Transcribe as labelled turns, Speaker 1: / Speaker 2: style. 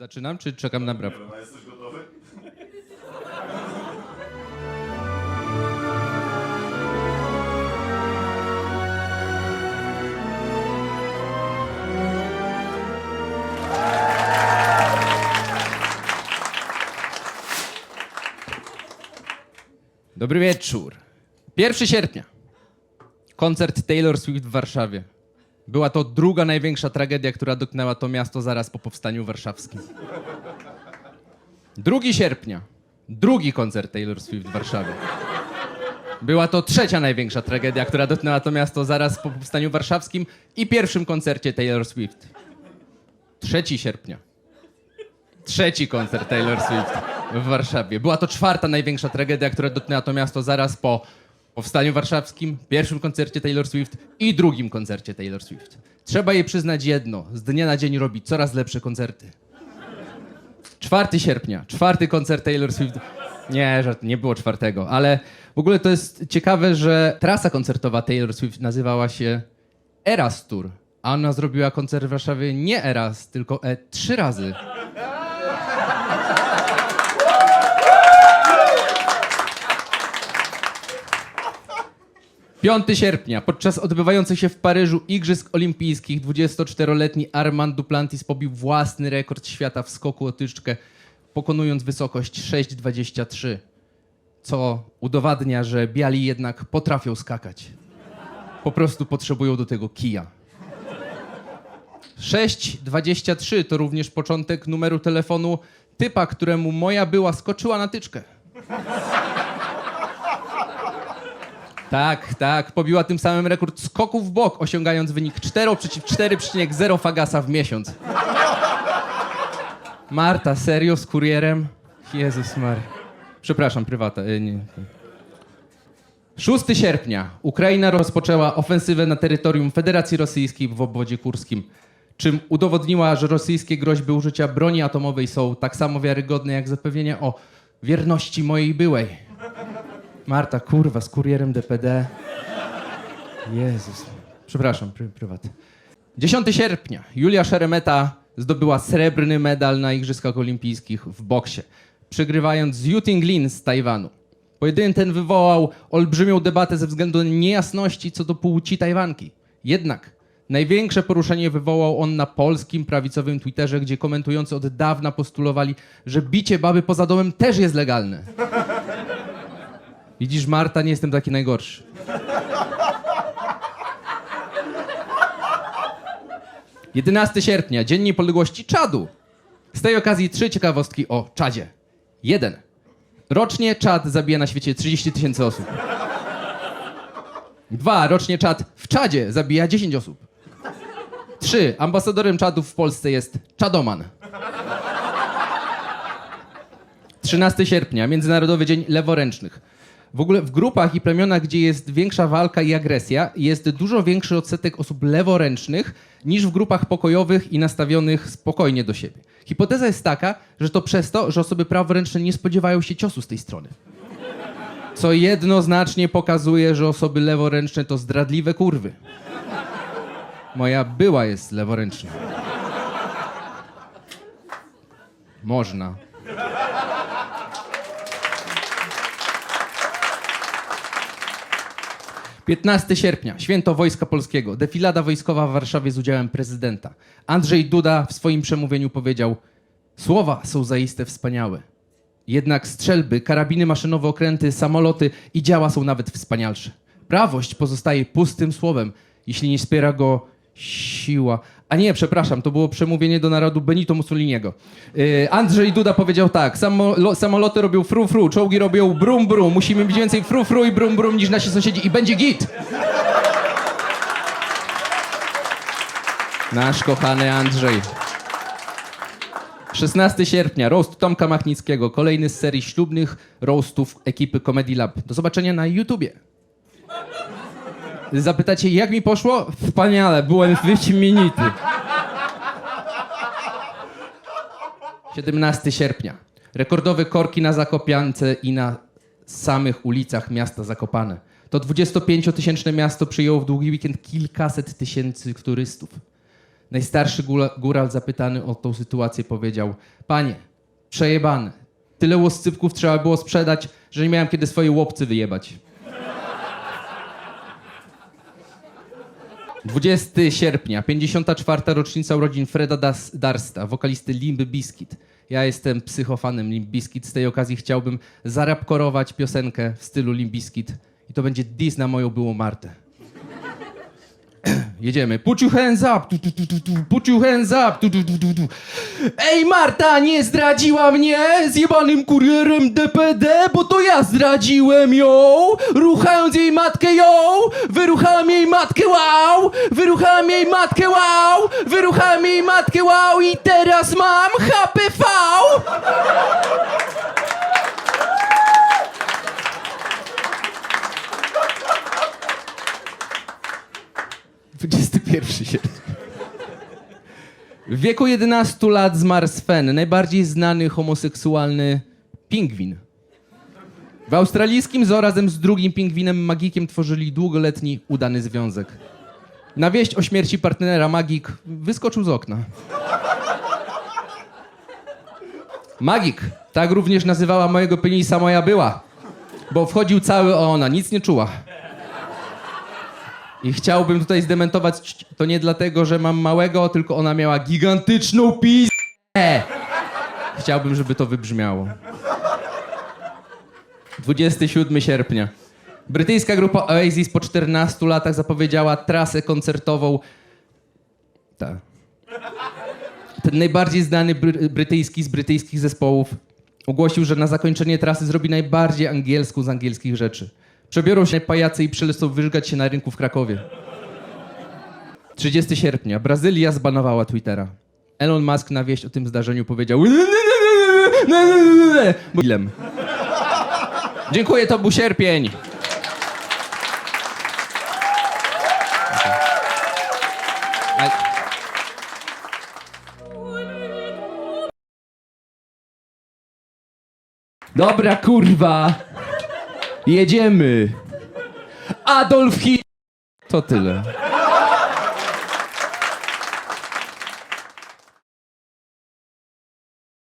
Speaker 1: Zaczynam, czy czekam na brawo?
Speaker 2: Jesteś gotowy?
Speaker 1: Dobry wieczór. 1 sierpnia. Koncert Taylor Swift w Warszawie. Była to druga największa tragedia, która dotknęła to miasto zaraz po powstaniu warszawskim. 2 sierpnia. Drugi koncert Taylor Swift w Warszawie. Była to trzecia największa tragedia, która dotknęła to miasto zaraz po powstaniu warszawskim i pierwszym koncercie Taylor Swift. 3 sierpnia. Trzeci koncert Taylor Swift w Warszawie. Była to czwarta największa tragedia, która dotknęła to miasto zaraz po powstaniu warszawskim, pierwszym koncercie Taylor Swift i drugim koncercie Taylor Swift. Trzeba jej przyznać jedno: z dnia na dzień robi coraz lepsze koncerty. 4 sierpnia, czwarty koncert Taylor Swift. Nie, żart, nie było czwartego, ale w ogóle to jest ciekawe, że trasa koncertowa Taylor Swift nazywała się Eras Tour, a ona zrobiła koncert w Warszawie nie Eras, tylko E trzy razy. 5 sierpnia, podczas odbywających się w Paryżu Igrzysk Olimpijskich 24-letni Armand Duplantis pobił własny rekord świata w skoku o tyczkę, pokonując wysokość 6,23, co udowadnia, że biali jednak potrafią skakać. Po prostu potrzebują do tego kija. 6,23 to również początek numeru telefonu typa, któremu moja była skoczyła na tyczkę. Tak, tak. Pobiła tym samym rekord skoków w bok, osiągając wynik 4 przeciw 4,0 fagasa w miesiąc. Marta, serio z kurierem? Jezus Mary. Przepraszam, prywata. y, Nie. 6 sierpnia. Ukraina rozpoczęła ofensywę na terytorium Federacji Rosyjskiej w obwodzie kurskim, czym udowodniła, że rosyjskie groźby użycia broni atomowej są tak samo wiarygodne jak zapewnienia o wierności mojej byłej. Marta, kurwa, z kurierem DPD. Jezus. Przepraszam, pry, prywat. 10 sierpnia. Julia Szeremeta zdobyła srebrny medal na Igrzyskach Olimpijskich w boksie, przegrywając z Yuting Lin z Tajwanu. Pojedynek ten wywołał olbrzymią debatę ze względu na niejasności co do płci Tajwanki. Jednak największe poruszenie wywołał on na polskim prawicowym Twitterze, gdzie komentujący od dawna postulowali, że bicie baby poza domem też jest legalne. Widzisz, Marta, nie jestem taki najgorszy. Jedenasty sierpnia, Dzień Niepodległości Czadu. Z tej okazji trzy ciekawostki o Czadzie. Jeden. Rocznie Czad zabija na świecie 30 tysięcy osób. Dwa. Rocznie Czad w Czadzie zabija 10 osób. Trzy. Ambasadorem Czadu w Polsce jest Czadoman. 13 sierpnia, Międzynarodowy Dzień Leworęcznych. W ogóle w grupach i plemionach, gdzie jest większa walka i agresja, jest dużo większy odsetek osób leworęcznych niż w grupach pokojowych i nastawionych spokojnie do siebie. Hipoteza jest taka, że to przez to, że osoby praworęczne nie spodziewają się ciosu z tej strony. Co jednoznacznie pokazuje, że osoby leworęczne to zdradliwe kurwy. Moja była jest leworęczna. Można. Piętnasty sierpnia, święto Wojska Polskiego, defilada wojskowa w Warszawie z udziałem prezydenta. Andrzej Duda w swoim przemówieniu powiedział: Słowa są zaiste wspaniałe. Jednak strzelby, karabiny maszynowe, okręty, samoloty i działa są nawet wspanialsze. Prawość pozostaje pustym słowem, jeśli nie wspiera go siła. A nie, przepraszam, to było przemówienie do narodu Benito Mussoliniego. Yy, Andrzej Duda powiedział tak: "Samolo- samoloty robią fru fru, czołgi robią brum brum. Musimy mieć więcej fru fru i brum brum niż nasi sąsiedzi i będzie git. Nasz kochany Andrzej. 16 sierpnia, roast Tomka Machnickiego, kolejny z serii ślubnych roastów ekipy Comedy Lab. Do zobaczenia na YouTubie. Zapytacie, jak mi poszło? Wspaniale, byłem wyśmienity. 17 sierpnia. Rekordowe korki na Zakopiance i na samych ulicach miasta Zakopane. To 25-tysięczne miasto przyjęło w długi weekend kilkaset tysięcy turystów. Najstarszy góra- góral zapytany o tą sytuację powiedział: Panie, przejebane. Tyle łoscypków trzeba było sprzedać, że nie miałem kiedy swoje łopcy wyjebać. 20 sierpnia, 54. rocznica urodzin Freda Das- Darsta, wokalisty Limby Bizkit. Ja jestem psychofanem Limp Bizkit. Z tej okazji chciałbym zarapkorować piosenkę w stylu Limp Bizkit. I to będzie diss na moją byłą Martę. Jedziemy. Put your hands up. Tu, tu, tu, tu, tu. Put your hands up. Tu, tu, tu, tu, tu. Ej, Marta nie zdradziła mnie z jebanym kurierem DPD, bo to ja zdradziłem ją. Ruchając jej matkę ją. Wyruchałem jej matkę wow. Wyruchałem jej matkę wow. Wyruchałem jej matkę wow. I teraz mam HPV. Dwudziesty pierwszy sierpnia. W wieku 11 lat zmarł Sven, najbardziej znany homoseksualny pingwin. W australijskim zoo razem z drugim pingwinem Magikiem tworzyli długoletni, udany związek. Na wieść o śmierci partnera Magik wyskoczył z okna. Magik, tak również nazywała mojego penisa moja była, bo wchodził cały o ona, nic nie czuła. I chciałbym tutaj zdementować to nie dlatego, że mam małego, tylko ona miała gigantyczną pizdę. Chciałbym, żeby to wybrzmiało. 27 sierpnia. Brytyjska grupa Oasis po 14 latach zapowiedziała trasę koncertową. Tak. Ten najbardziej znany bry- brytyjski z brytyjskich zespołów ogłosił, że na zakończenie trasy zrobi najbardziej angielską z angielskich rzeczy. Przebiorą się pajacy i przylecą wyżgać się na rynku w Krakowie. 30 sierpnia. Brazylia zbanowała Twittera. Elon Musk na wieść o tym zdarzeniu powiedział Bilem. Dziękuję, to był sierpień. Dobra, kurwa. Jedziemy. Adolf Hitler. To tyle.